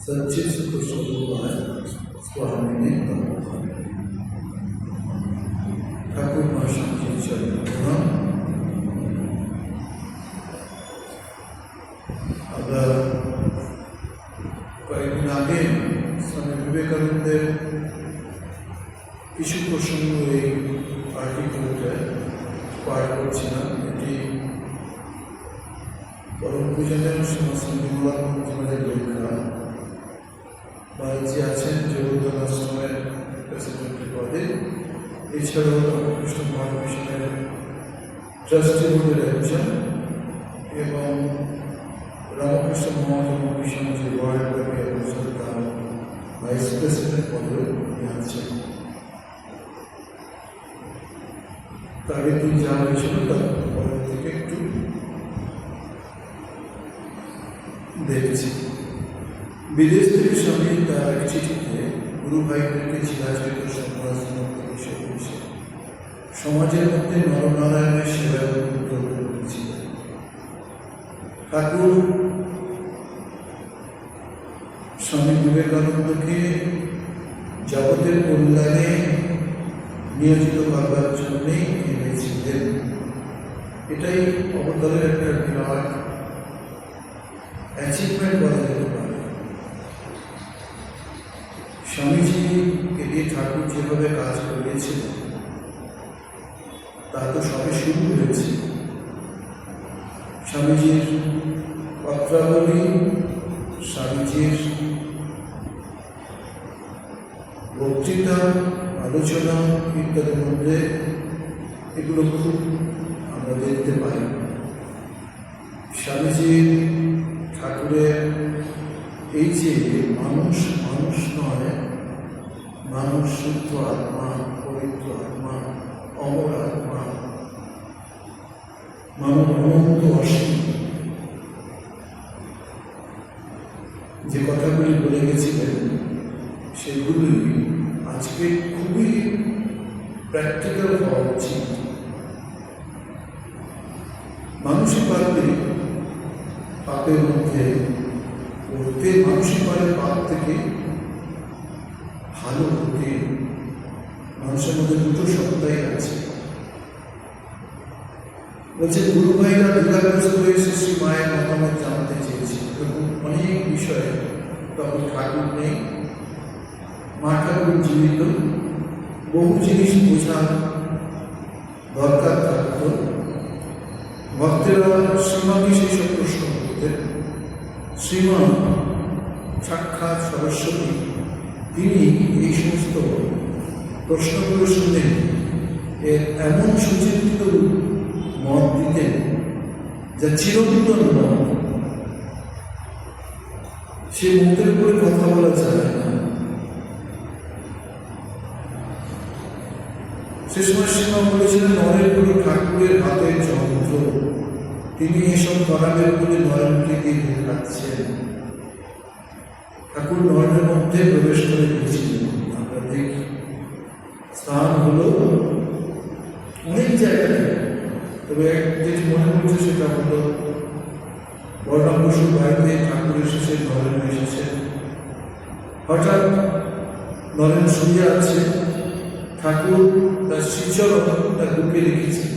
सच्चित सुख स्वरूपाय स्वामी ঠাকুর মা শান্তির চরণ প্রণাম আমরা কয়েকদিন আগে স্বামী বিবেকানন্দের কিছু প্রসঙ্গ এই আর্টিকেলটায় পাঠ করছিলাম এটি পরম পূজনের সমস্ত নির্মলানন্দ আমাদের লেখা বাড়িতে আছেন জগদ্দান আশ্রমের প্রেসিডেন্টের পদে এছাড়াও রামকৃষ্ণ মঠ মিশনের ট্রাস্টি বোর্ডের একজন এবং রামকৃষ্ণ মঠ মিশন যে ওয়ার্ল্ড ব্যাপী অবস্থা তার ভাইস প্রেসিডেন্ট পদেও উনি আছেন। তাদের দিন যা হয়েছিল তার পরের থেকে একটু দেখছি। বিদেশ থেকে স্বামী তার এক চিঠিতে গুরু ভাইদেরকে চিরাচরিত করেছে সমাজের মধ্যে নরনারায়ণের উদ্বুদ্ধ করেছিলেন ঠাকুর স্বামী বিবেকানন্দকে জগতের কল্যাণে নিয়োজিত করবার জন্যেই এনেছিলেন এটাই অবতারের একটা বিরাট অ্যাচিভমেন্ট বলা যেতে ঠাকুর যেভাবে কাজ করিয়েছিলেন তা তো সবে শুরু হয়েছে। স্বামীজির পত্রাবলী, স্বামীজির বক্তৃতা, আলোচনা ইত্যাদির মধ্যে এগুলো খুব আমরা দেখতে পাই। স্বামীজির ঠাকুরের এই যে মানুষ মানুষ নয় মানুষ শুদ্ধ আত্মা, পবিত্র আত্মা, অমর আত্মা। মানব অনন্ত অসীম। যে কথাগুলি বলে গেছিলেন, সেগুলি আজকে খুবই প্র্যাকটিক্যাল হওয়া উচিত। মানুষই পারবে পাপের মধ্যে পড়তে মানুষই পারে পাপ থেকে মানুষের মধ্যে দুটো সত্তাই আছে বলছে গুরু ভাইরা দুর্গাগ্রস্ত হয়েছে শ্রী মায়ের মতামত জানতে চেয়েছে। এবং অনেক বিষয়ে তখন ঠাকুর নেই। মা ঠাকুর জীবিত। বহু জিনিস বোঝার দরকার থাকতো। ভক্তেরা শ্রীমাকে সেই সব প্রশ্ন করতেন। শ্রীমা সাক্ষাৎ সরস্বতী, তিনি এই সমস্ত প্রশ্নগুলো শুনে এর এমন সুচিন্তিত মত দিতেন যা চিরন্তন মত। সে মুখের উপরে কথা বলা যায় না। সে সময় সীমা বলেছিলেন নরেন্দ্র ঠাকুরের হাতের যন্ত্র। তিনি এসব করাবেন বলে নরেন্দ্রকে দিয়ে দেখাচ্ছেন। ঠাকুর নরেন্দ্রের মধ্যে প্রবেশ করে দিয়েছিলেন তবে এক যেটি মনে পড়ছে সেটা হলো বলরাম বসুর বাড়িতে ঠাকুর এসেছে নরেন্দ্র এসেছে। হঠাৎ নরেন শুয়ে আছে। ঠাকুর তার শ্রীচরণ তার বুকে রেখেছে।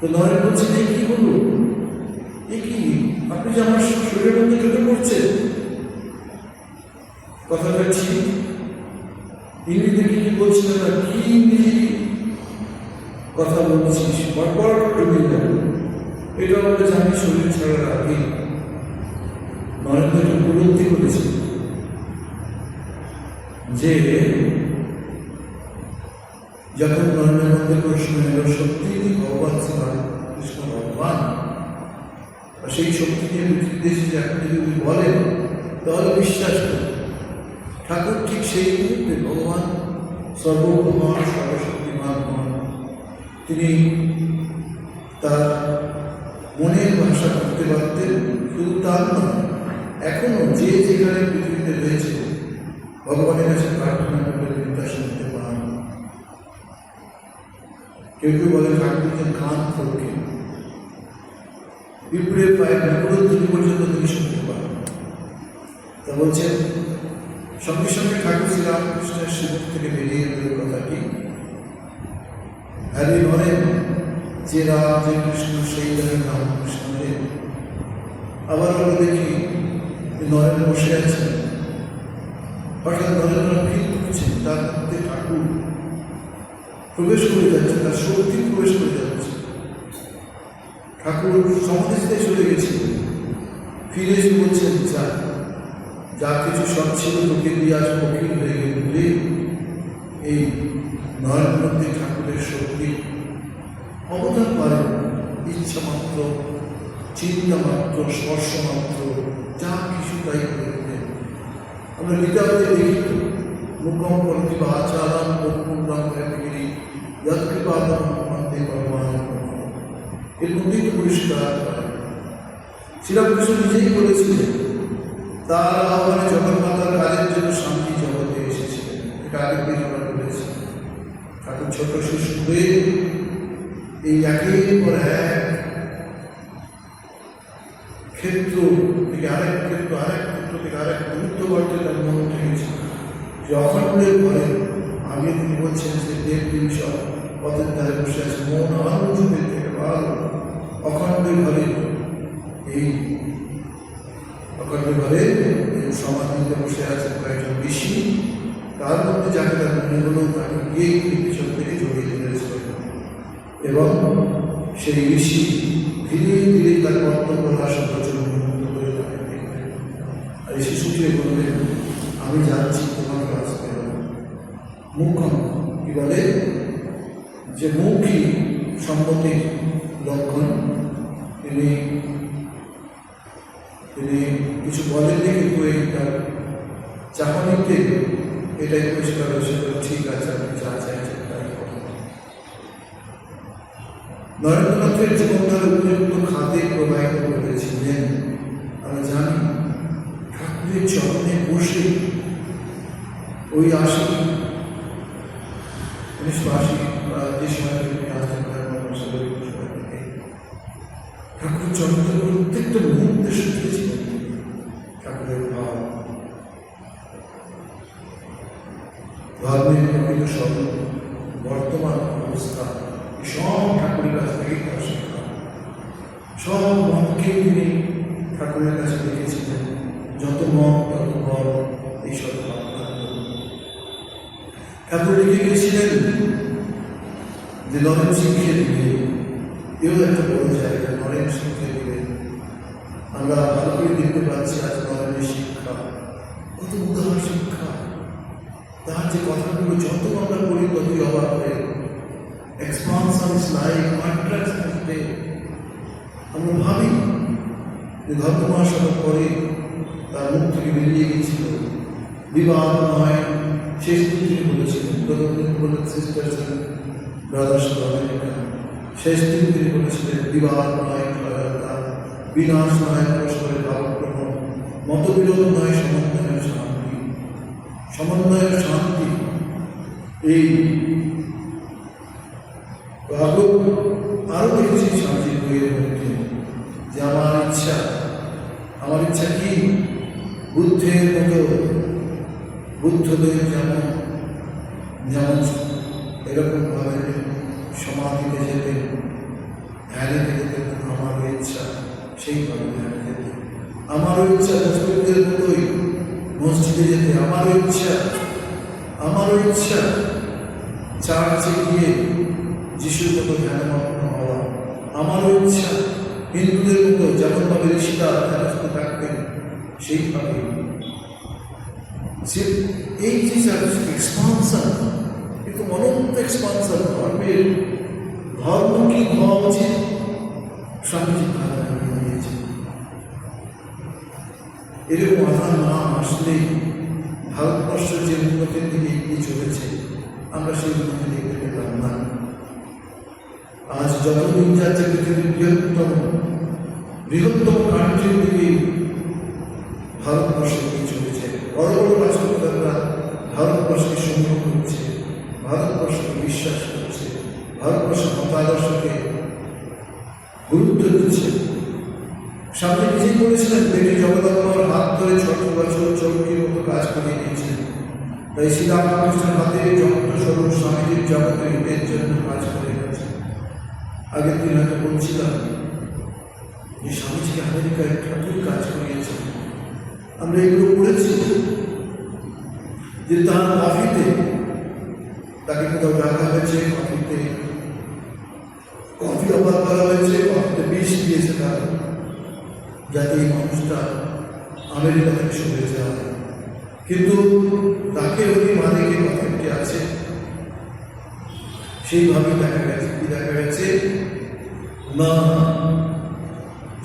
তো নরেন বলছে যে কি হলো? এ কি? আপনি যে আমার শরীরের মধ্যে ঢুকে পড়ছেন? কথাটা ঠিক। ইংরেজিতে কি বলছিলেন? না কি ইংরেজি কথা বলছিস বড় ডুবে এটা যে শরীর ছাড়ার আগে। নরেন্দ্র উপলব্ধি করেছে যে যখন নরেন্দ্রের মধ্যে প্রশ্ন এলো, সত্যি ভগবান কৃষ্ণ ভগবান? সেই শক্তি নিয়ে পৃথিবীতে এসে এখন যদি বলেন, তাহলে বিশ্বাস ঠাকুর ঠিক সেই মুহূর্তে ভগবান সর্বভৌমান সর্বশক্তিমান তিনি তার মনের ভাষা করতে পারতেন, শুধু তার নয়, এখনও যে যেখানে পৃথিবীতে রয়েছে, ভগবানের কাছে প্রার্থনা করলে তিনি তা শুনতে পান। কেউ কেউ বলে ঠাকুর যে কান ফোরকে পিঁপড়ে পায়ের বিপরীত পর্যন্ত তিনি শুনতে পান। তা বলছেন, সঙ্গে সঙ্গে ঠাকুর শ্রীরামকৃষ্ণের শিবক থেকে বেরিয়ে এলো কথাটি। হ্যারি নরেন যে রাম যে কৃষ্ণ, সেই রাম রামকৃষ্ণ রে আবার আমরা দেখি নরেন বসে আছেন। হঠাৎ নরেন্দ্র ফিল করছেন তার মধ্যে ঠাকুর প্রবেশ করে যাচ্ছে, তার শক্তি প্রবেশ করে যাচ্ছে। ঠাকুর সমাধিতে চলে গেছিল ফিরে বলছেন, যা যা কিছু সব ছিল তোকে দিয়ে আজ কঠিন হয়ে গেল এই শক্তি ইচ্ছা মাত্র চিন্তা মাত্র স্পর্শ মাত্র যা কিছু তাই করে আমরা গীতাতে দেখি মুখম বা আচারাম মুখম গিরি যৎকৃপাদম এর মধ্যেই শ্রীরামকৃষ্ণ নিজেই বলেছিলেন, তার আহ্বানে জগন্মাতার কাজের জন্য শান্তি জগতে এসেছিলেন। এটা দিন আমরা ঠাকুর ছোট শিশু হয়ে এই একের পর এক ক্ষেত্র থেকে আরেক ক্ষেত্র আরেক ক্ষেত্র থেকে আরেক গুরুত্ব বর্তে তার মন যে অখণ্ডের পরে আগে তিনি বলছেন যে দেব দিবস পথের ধারে বসে আছে, মন আনন্দ থেকে ভালো অখণ্ডের ঘরে। এই অখণ্ড ঘরে সমাধিতে বসে আছে কয়েকজন ঋষি। তার মধ্যে যাকে তার মনে হলো, তাকে গিয়ে এবং সেই ঋষি ধীরে ধীরে তার কর্তব্য হ্রাস করে তাকে আর এই শিশুকে বললেন, আমি যাচ্ছি তোমার আসতে হবে মুখ্য কি বলে? যে মুখী সম্মতির বর্তমান অবস্থা সব ঠাকুরের কাছ থেকেই তার শেখা সব মতকে তিনি ঠাকুরের কাছে দেখেছিলেন, যত মত তত বল, এইসব ঠাকুর লিখে গিয়েছিলেন যে নরেন সিংকে দিবে এও একটা বড় জায়গা, নরেন সিংকে দিবে আমরা ভালো করে দেখতে পাচ্ছি আজ নরেনের শিক্ষা। কত উদাহরণ শিক্ষা। যে কথাগুলো যত আমরা পড়ি ততই অবাক হয়ে এক্সপান্সন ইস লাইফ কন্ট্রাক্ট আসবে আমরা ভাবি যে ধর্ম মহাসভার পরে তার মুখ থেকে বেরিয়ে গিয়েছিল। বিবাহ নয় শেষ দিন বলেছিলেন প্রথম বলেন সিস্টার্স ব্রাদার্স আমেরিকা শেষ দিন তিনি বলেছিলেন বিবাহ নয় বিনাশ নয়, পরস্পরের ভাবগ্রহণ মতবিরোধ নয় সমন্বয়ের শান্তি সমন্বয়ের শান্তি, এই আরও আরও দেখেছি স্বামীজির বইয়ের মধ্যে যে আমার ইচ্ছা আমার ইচ্ছা কি? বুদ্ধের মতো বুদ্ধদেব যেমন যেমন এরকম ভাবে সমাধিতে যেতেন ধ্যানে যেতেন আমার ইচ্ছা, সেইভাবে ধ্যানে যেতে। আমারও ইচ্ছা মুসলিমদের মতোই। মসজিদে যেতে আমারও ইচ্ছা আমারও ইচ্ছা। চার্চে গিয়ে যিশুর মতো ধ্যানমগ্ন হওয়া আমারও ইচ্ছা। হিন্দুদের মতো যেমনভাবে ঋষিরা ধ্যানস্থ থাকতেন সেইভাবে। যে এই যে এক্সপানশন কিন্তু অনন্ত এক্সপানশন ধর্মের, ধর্ম কি হওয়া উচিত স্বামীজি ধারণা এরকম আধার না আসলে ভারতবর্ষ যে উন্নতির দিকে এগিয়ে চলেছে, আমরা সেই উন্নতি দেখতে পেতাম না। আজ যতদিন যাচ্ছে পৃথিবীর বৃহত্তম বৃহত্তম কান্ট্রির দিকে ভারতবর্ষ এগিয়ে চলেছে, বড় বড় রাষ্ট্রপ্রধানরা ভারতবর্ষকে সম্মান করছে, ভারতবর্ষকে বিশ্বাস করছে, ভারতবর্ষের মতাদর্শকে গুরুত্ব দিচ্ছে। সামনে নিজেই বলেছিলেন, বেটি তাই শ্রীরামকৃষ্ণের হাতে যন্ত্র স্বরূপ স্বামীজির জগতের হিতের জন্য কাজ করে গেছে। আগের দিন হয়তো বলছিলাম যে স্বামীজি আমেরিকায় ঠাকুর কাজ করিয়েছেন। আমরা এগুলো পড়েছি। যে তার কফিতে তাকে কোথাও রাখা হয়েছে কফিতে কফি অফার করা হয়েছে কফিতে বিষ দিয়েছে তার। যাতে এই মানুষটা আমেরিকা থেকে সরে যায়। কিন্তু তাকে উনি মালিকের কথাটি আছে। সেইভাবে দেখা গেছে, কি দেখা গেছে? না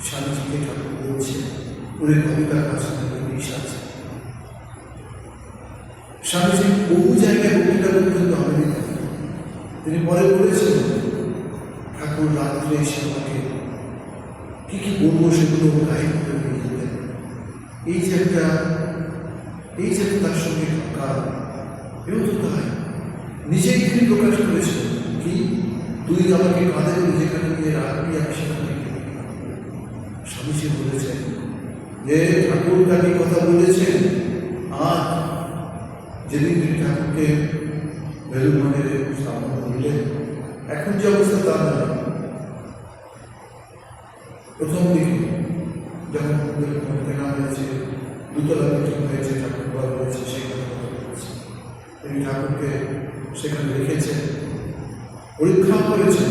স্বামীজিকে ঠাকুর বলছে ওরে কবিতার কাছে বিষ আছে স্বামীজি বহু জায়গায় বক্তৃতা করতেন তো আমেরিকা তিনি পরে বলেছেন, ঠাকুর রাত্রে এসে আমাকে কি কি বলব সেগুলো গাইড করে নিয়ে যেতেন। এই যে একটা এই যে তার সঙ্গে থাকা এও তো তাই নিজেই তিনি প্রকাশ করেছেন কি তুই আমাকে কাঁধে করে যেখানে গিয়ে রাখবি আমি সেখানে স্বামীজি বলেছেন যে ঠাকুর তাকে কথা বলেছেন আর যেদিন তিনি ঠাকুরকে বেলুন মনের স্থাপন করলেন এখন যে অবস্থা তা নয় প্রথম দিকে যখন কেনা হয়েছে দুতলা মিটিং হয়েছে ঠাকুর বলা হয়েছে বলেছে তিনি ঠাকুরকে সেখানে রেখেছেন পরীক্ষা করেছেন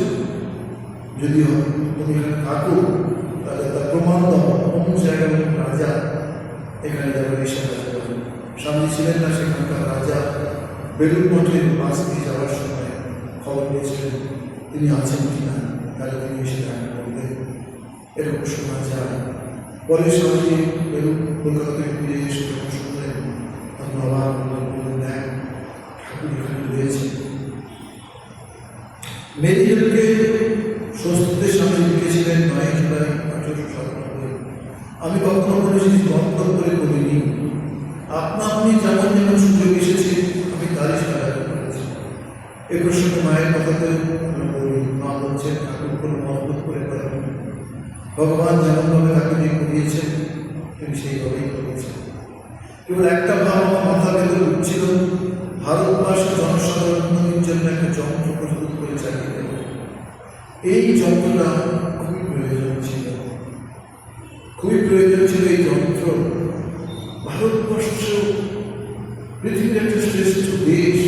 যদি তুমি এখানে থাকো তাহলে তার প্রমাণ দাও, কোন জায়গায় রাজা? এখানে এসে আসবে স্বামী ছিলেন না সেখানকার রাজা। বেলুন মঠের বাস দিয়ে যাওয়ার সময় খবর পেয়েছিলেন, তিনি আছেন কিনা? তাহলে তিনি এসে দেখা করবেন এরকম শোনা যায়। পরে স্বামী বেলুন কলকাতা থেকে ফিরে এসে যখন শুনলেন তখন অবাক হলেন, বললেন দেখ ঠাকুর এখানে রয়েছে মেডিকেলকে স্বস্তিতে স্বামী লিখেছিলেন নয় জুলাই আঠারোশো সাতানব্বই আমি কখনো কোনো জিনিস করে করিনি আপনা আপনি যেমন যেমন সুযোগ এসেছে আমি তারই সহায়তা করেছি এ প্রসঙ্গে মায়ের কথাতে আমরা বলি মা বলছেন ঠাকুর কোনো মহব্বত করে করেন ভগবান যেমনভাবে তাকে দিয়ে করিয়েছেন তিনি সেইভাবেই করেছেন। কেবল একটা ভাব আমার মাথা ভেতরে উঠছিল ভারতবর্ষের জনসাধারণের জন্য একটা যন্ত্র প্রস্তুত করে চালিয়ে এই যন্ত্রটা খুবই প্রয়োজন ছিল। খুবই প্রয়োজন ছিল এই যন্ত্র। ভারতবর্ষ পৃথিবীর একটা শ্রেষ্ঠ দেশ।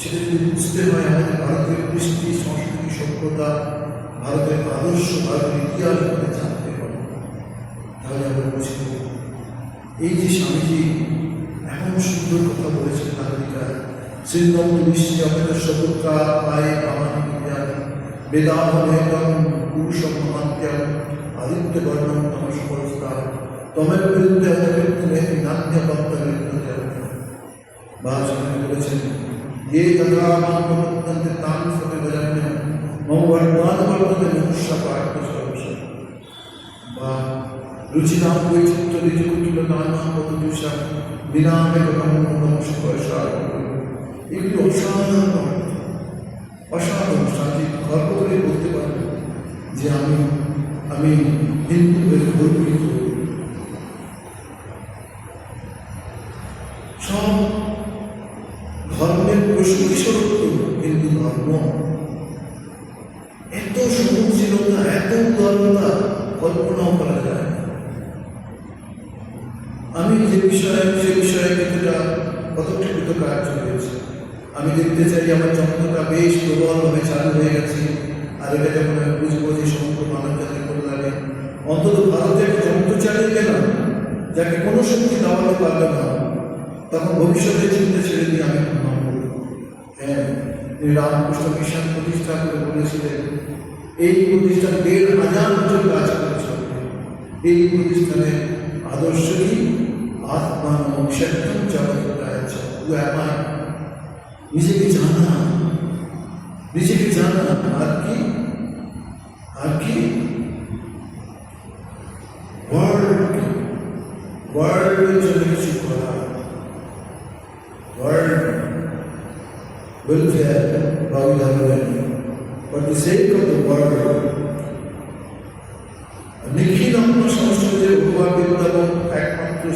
সেটা যদি বুঝতে হয়, আমাদের ভারতের কৃষ্টি, সংস্কৃতি, সভ্যতা, ভারতের আদর্শ, ভারতের ইতিহাস আমাদের জানতে হবে তাহলে আমরা বুঝতে পারব। এই যে স্বামীজি এমন সুন্দর কথা বলেছেন নাগরিকার শ্রীনন্দ বিশ্বে আমাদের সবুকা পায়ে কামানি বিদ্যান বেদাহমেতম পুরুষম মহান্ত্যম আদিত্য বর্ণম নমস্করস্তা তমের বিরুদ্ধে অতরিক্তমে নান্য বক্তব্য বা সেখানে বলেছেন ये तथा मानवतंत्र ताम सते बजान्य मम वर्तमान वर्तते मनुष्य पाठ सर्वस्व বা রুচিনাম বৈচিত্র্য কুটিল নানা পদদুষা বিনামে নমস্কার এগুলি অসাধারণ। অসাধারণ শান্তি গর্ব করে বলতে পারবে যে আমি আমি হিন্দু হয়ে অন্তত ভারতে একটা যন্ত্র চালিয়ে গেলাম যাকে কোনো শক্তি দাবাতে পারবে না, তখন ভবিষ্যতে চিন্তা ছেড়ে দিয়ে আমি হ্যাঁ রামকৃষ্ণ মিশন প্রতিষ্ঠা করে বলেছিলেন। এই প্রতিষ্ঠান দেড় হাজার বছর কাজ করেছে। এই প্রতিষ্ঠানের আদর্শ কি? আত্মান সত্যম জগৎ আমায় নিজেকে জানা। নিজেকে জানা আর কি? world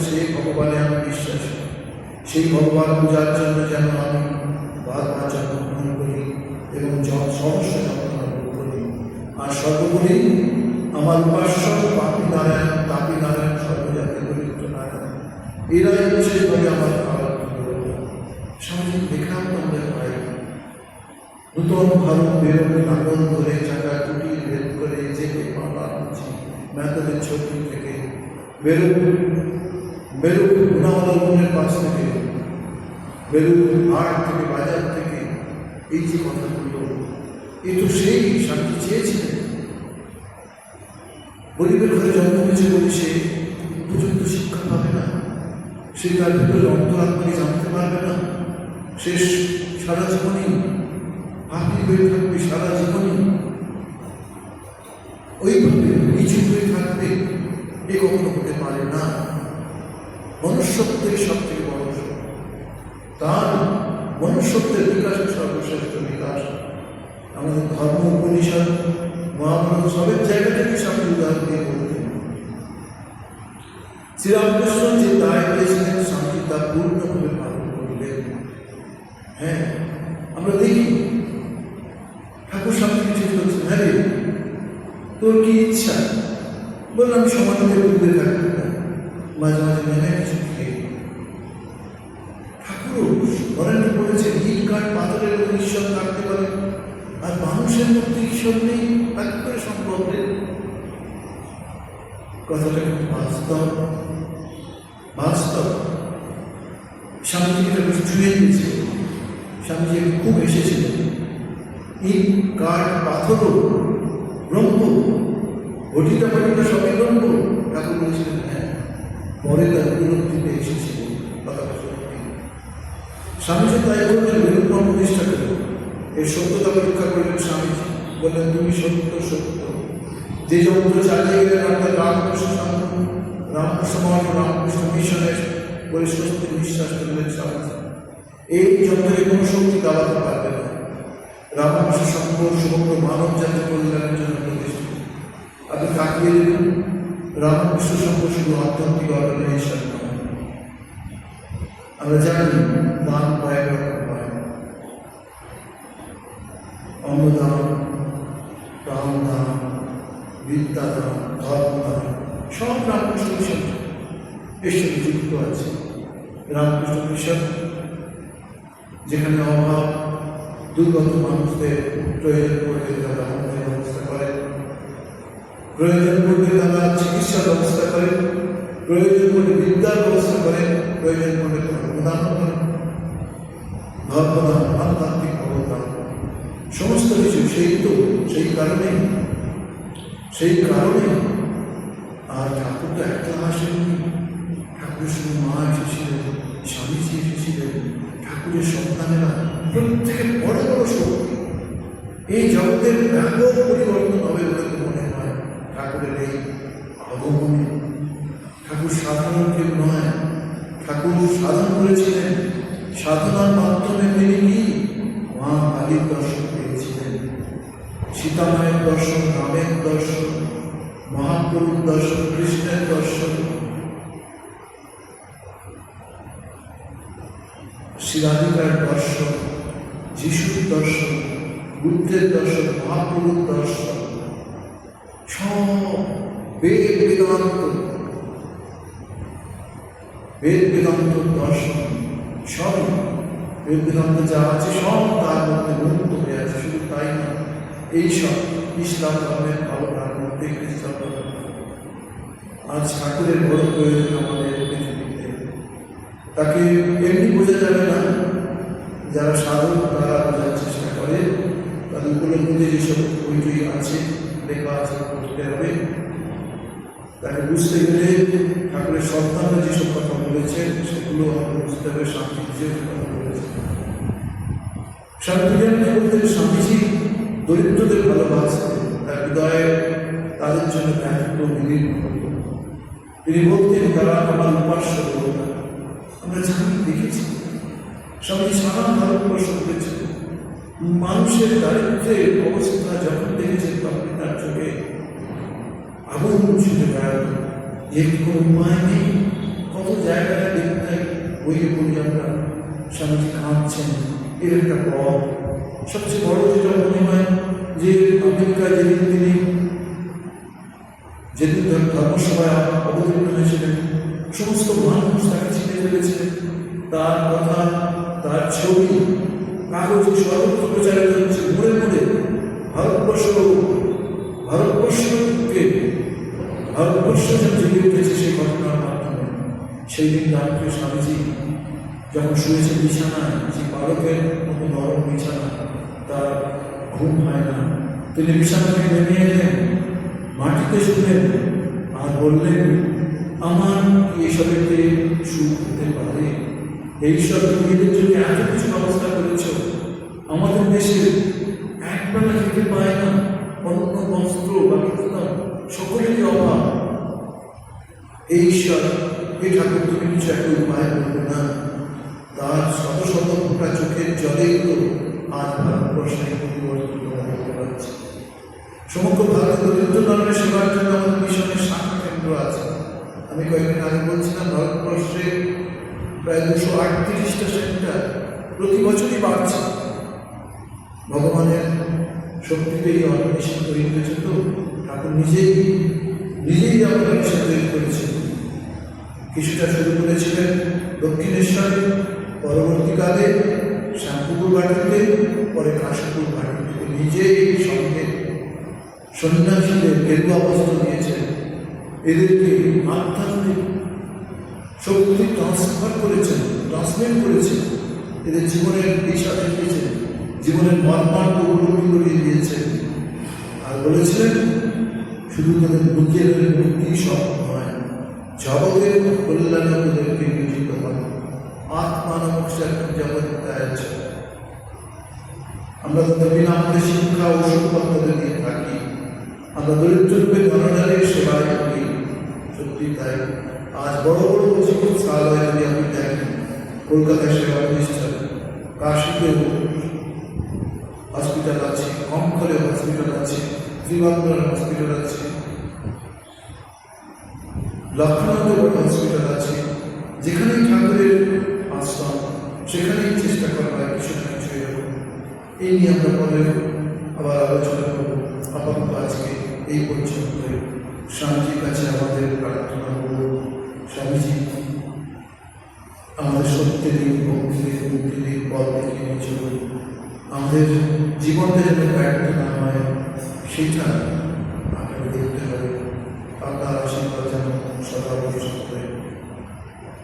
সেই ভগবানে বিশ্বাস সেই ভগবান পূজার জন্য যেন আমি বাধা জন্মগ্রহণ করি এবং করি আর সর্বোপরি আমার উপাস্য পাপি নারায়ণ তাপি নারায়ণ এরাই বিশেষভাবে আমার খাবার স্বামী দেখলাম তো আমরা পাই। নূতন ভারত বেরোবে নাগন ধরে চাকা কুটি ভেদ করে জেগে মালা বুঝি মেহতাদের ছবি থেকে বেরোব বেরোব গুণাবলম্বনের পাশ থেকে বেরোব হাট থেকে, বাজার থেকে, এই যে কথাগুলো এই তো সেই শান্তি চেয়েছিলেন। গরিবের ঘরে জন্ম হয়েছে বলে সে উপযুক্ত শিক্ষা পাবে না সে তার ভিতরে অন্তরাত্মাকে জানতে পারবে না। সে সারা জীবনই পাপি হয়ে থাকবে, সারা জীবনই। ওইভাবে নিচু হয়ে থাকবে, এ কখনো হতে পারে না। মনুষ্যত্বের সব থেকে বড়। তার মনুষ্যত্বের বিকাশের সর্বশ্রেষ্ঠ বিকাশ। আমাদের ধর্ম, উপনিষদ, মহাভারত, সবের জায়গা থেকে স্বামী উদাহরণ দিয়ে শ্রীরামকৃষ্ণ যে দায় পেয়েছিলেন স্বামী তা পূর্ণভাবে পালন করলেন। হ্যাঁ আমরা দেখি, ঠাকুর স্বামী কিছু বলছেন হ্যাঁ রে, তোর কি ইচ্ছা? বললাম সমাজে ডুবে থাকবে না। মাঝে মাঝে নেমে কিছু খেয়ে ঠাকুর বলেছে ইট কাঠ পাথরের ঈশ্বর থাকতে পারে, আর মানুষের মধ্যে ঈশ্বর নেই তা করে সম্ভব রে? কথাটা বাস্তব। ছুঁয়ে দিয়েছে স্বামীজি খুব এসেছিলেন। ইট কাঠ পাথরও ব্রহ্ম ঘটিটা ঘটিটা সবই ব্রহ্ম ঠাকুর বলেছিলেন হ্যাঁ? পরে তার উপলব্ধিতে এসেছিল স্বামীজি তাই বললেন বিরুদ্ধ প্রতিষ্ঠা করল এই সত্যতা পরীক্ষা করলেন স্বামীজি। বললেন, তুমি সত্য সত্য। যে যন্ত্র চালিয়ে গেলেন আপনার রামকৃষ্ণ রামকৃষ্ণ মঠ রামকৃষ্ণ মিশনের সত্যি বিশ্বাস করলেন স্বামীজি। এই যন্ত্রে কোনো শক্তি দাবাতে পারবে না। রামকৃষ্ণ সংঘ সমগ্র মানব জাতির কল্যাণের জন্য প্রতিষ্ঠিত। আপনি তাকিয়ে দেখুন রামকৃষ্ণ সংঘ শুধু আধ্যাত্মিক অর্গানাইজেশন নয় আমরা জানি দান কয়েক রকম অন্নদান প্রাণদান বিদ্যাদান, ধর্মদান, সব রামকৃষ্ণ মিশন এর সঙ্গে যুক্ত আছে রামকৃষ্ণ মিশন যেখানে অভাব দুর্গত মানুষদের প্রয়োজন পড়লে তারা অন্নের ব্যবস্থা করে। প্রয়োজন পড়লে তারা চিকিৎসার ব্যবস্থা করে। প্রয়োজন পড়লে বিদ্যার ব্যবস্থা করে। প্রয়োজন পড়লে ধর্মদান করে। ধর্মদান আধ্যাত্মিক অবদান। সমস্ত কিছু সেই তো, সেই কারণে সেই কারণে আর ঠাকুর তো একটা আসেননি। ঠাকুরের শুধু মা এসেছিলেন স্বামীজি এসেছিলেন। ঠাকুরের সন্তানেরা প্রত্যেকের বড় বড় শক্তি। এই জগতের ব্যাপক পরিবর্তন হবে বলে মনে হয় ঠাকুরের এই আগমনে। ঠাকুর সাধারণ কেউ নয়, ঠাকুর সাধন করেছিলেন। সাধনার মাধ্যমে তিনি কি? মা কালীর দর্শন পেয়েছিলেন। সীতামায়ের দর্শন, রামের দর্শন, মহাপ্রভুর দর্শন, কৃষ্ণের দর্শন শিলাদিকার দর্শন, যিশুর দর্শন, বুদ্ধের দর্শন, মহাপ্রভুর দর্শন, সব বেদ বেদান্ত বেদ বেদান্ত দর্শন সব বেদ বেদান্ত যা আছে সব তার মধ্যে মুক্ত হয়ে আছে, শুধু তাই না এইসব ইসলাম ধর্মের ভাবনার মধ্যে খ্রিস্টান ধর্মের আজ ঠাকুরের বড় প্রয়োজন আমাদের তাকে এমনি বোঝা যাবে না। যারা সাধক, তারা বোঝার চেষ্টা করে। তাদের উপলব্ধিতে যেসব বইটই আছে, লেখা আছে, পড়তে হবে। তাকে বুঝতে গেলে ঠাকুরের সন্তানরা যেসব কথা বলেছেন, সেগুলো আমাদের বুঝতে হবে যে কথা বলেছেন বলতেন স্বামীজি দরিদ্রদের ভালোবাসতেন তার হৃদয়ে তাদের জন্য ব্যক্তিত্ব বিলীন তিনি বলতেন তারা আমার উপাস্য দেবতা আমরা জানি দেখেছি, সবাই সারা ভারতবর্ষ করেছে, মানুষের দারিদ্রের অবস্থা যখন দেখেছেন তখন তার চোখে আগুন ছুটে বেড়াত যে কোনো উপায় নেই। কত জায়গায় দেখতে বইয়ে পড়ি আমরা, স্বামীজি কাঁদছেন, এর একটা পথ। সবচেয়ে বড় যেটা মনে হয় যে আমেরিকা যেদিন তিনি, যেদিন ধর্মসভায় অবতীর্ণ হয়েছিলেন সমস্ত মানুষ তাকে চিনে ফেলেছে। তার কথা, তার ছবি, কাগজে সর্বত্র প্রচারিত হচ্ছে। মোড়ে মোড়ে ভারতবর্ষ ভারতবর্ষকে ভারতবর্ষ যেন জেগে উঠেছে সেই ঘটনার মাধ্যমে। সেই দিন রাত্রে স্বামীজি যখন শুয়েছে বিছানায়, যে বালকের মতো নরম বিছানা, তার ঘুম হয় না। তিনি বিছানা থেকে নেমে এলেন, মাটিতে শুলেন আর বললেন আমার এসবেতে সুখ হতে পারে এইসব মেয়েদের জন্য এত কিছু ব্যবস্থা করেছ, আমাদের দেশে একবেলা খেতে পায় না অন্য বস্ত্র বা বেতন সকলেরই অভাব। এই ঈশ্বর এই ঠাকুর, তুমি কিছু একটা উপায় করবে না। তার শত শত ফোটা চোখের জলেই তো আজ ভারতবর্ষে পরিবর্তন হতে পারছে সমগ্র ভারতে দরিদ্র ধরনের সেবার জন্য আমাদের মিশনের শাখা কেন্দ্র আছে। আমি কয়েকদিন আগে বলছিলাম, ভারতবর্ষে প্রায় দুশো আটত্রিশটা সেন্টার প্রতি বছরই বাড়ছে। ভগবানের শক্তিতে এই অন্বেষণ তৈরি হয়েছে তো, ঠাকুর নিজেই নিজেই আমাদের মিশন তৈরি করেছেন। কিছুটা শুরু করেছিলেন দক্ষিণেশ্বরে, পরবর্তীকালে শ্যামপুকুর ঘাটিতে পরে কাশীপুর ঘাটিতে নিজেই সঙ্গে সন্ন্যাসীদের গেরুয়া বস্ত্র দিয়েছেন এদেরকে আধ্যাত্মিক শক্তি ট্রান্সফার করেছেন ট্রান্সলেট করেছেন। এদের জীবনের দিশা দেখিয়েছেন, জীবনের মর্মার্থ উপলব্ধি করিয়ে দিয়েছেন। আর বলেছিলেন, শুধু তাদের বুদ্ধের মুক্তি সব নয়। জগতের কল্যাণে তাদেরকে নিয়োজিত হয় আত্মানমস্যার জগৎ আমরা তাদের বিনামূল্যে শিক্ষা ও ওষুধপত্র দিয়ে আমরা দরিদ্র রূপে জনগণের সেবায় করি সত্যি তাই। আজ বড় বড় চিকিৎসালয় যদি আপনি দেখেন, কলকাতায় সেবা প্রতিষ্ঠান কাশীতে হসপিটাল আছে কমখলে হসপিটাল আছে ত্রিবান্দ্রার হসপিটাল আছে লখনৌতে হসপিটাল আছে। যেখানেই ঠাকুরের আশ্রম, সেখানেই চেষ্টা করা হয় কিছু না কিছু এরকম। এই নিয়ে আমরা পরে আবার আলোচনা করব। আপাতত আজকে এই পর্যন্ত স্বামীজির কাছে আমাদের প্রার্থনা করব। স্বামীজি, আমাদের সত্যের দিক ভক্তি দিক মুক্তি দিক পথ দেখিয়ে নিয়ে চলুন। আমাদের জীবনটা যেন ব্যর্থ না হয়, সেটা আপনাকে দেখতে হবে। আপনার আশীর্বাদ যেন সদা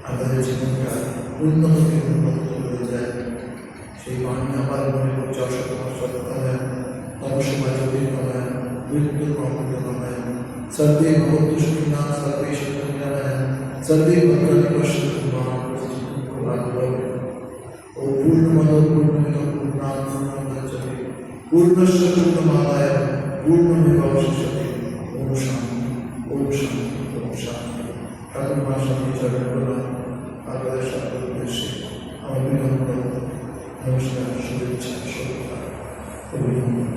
আমাদের জীবনটা উন্নত থেকে উন্নত হয়ে যায়। সেই বাণী আবার মনে করছে অসতমা সত্যময় তমসময় জ্যোতির্গময় মৃত্যুর অমৃতময় बिल्कुल मोहम्मद सर्वे भवतुष्किनां सर्वे शत्रुघ्नः सर्वे भद्रं ओ पूर्णमदो पूर्णमिदं पूर्णात् गच्छति पूर्णस्य पूर्णमादाय पूर्णमेवावशिष्यते ॐ शान्ति ॐ शान्ति ॐ शान्ति ठाकुरभाषां चरणा आगदशादेशे अभिनन्दनं नमस्कारः शुभेच्छा शुभकामना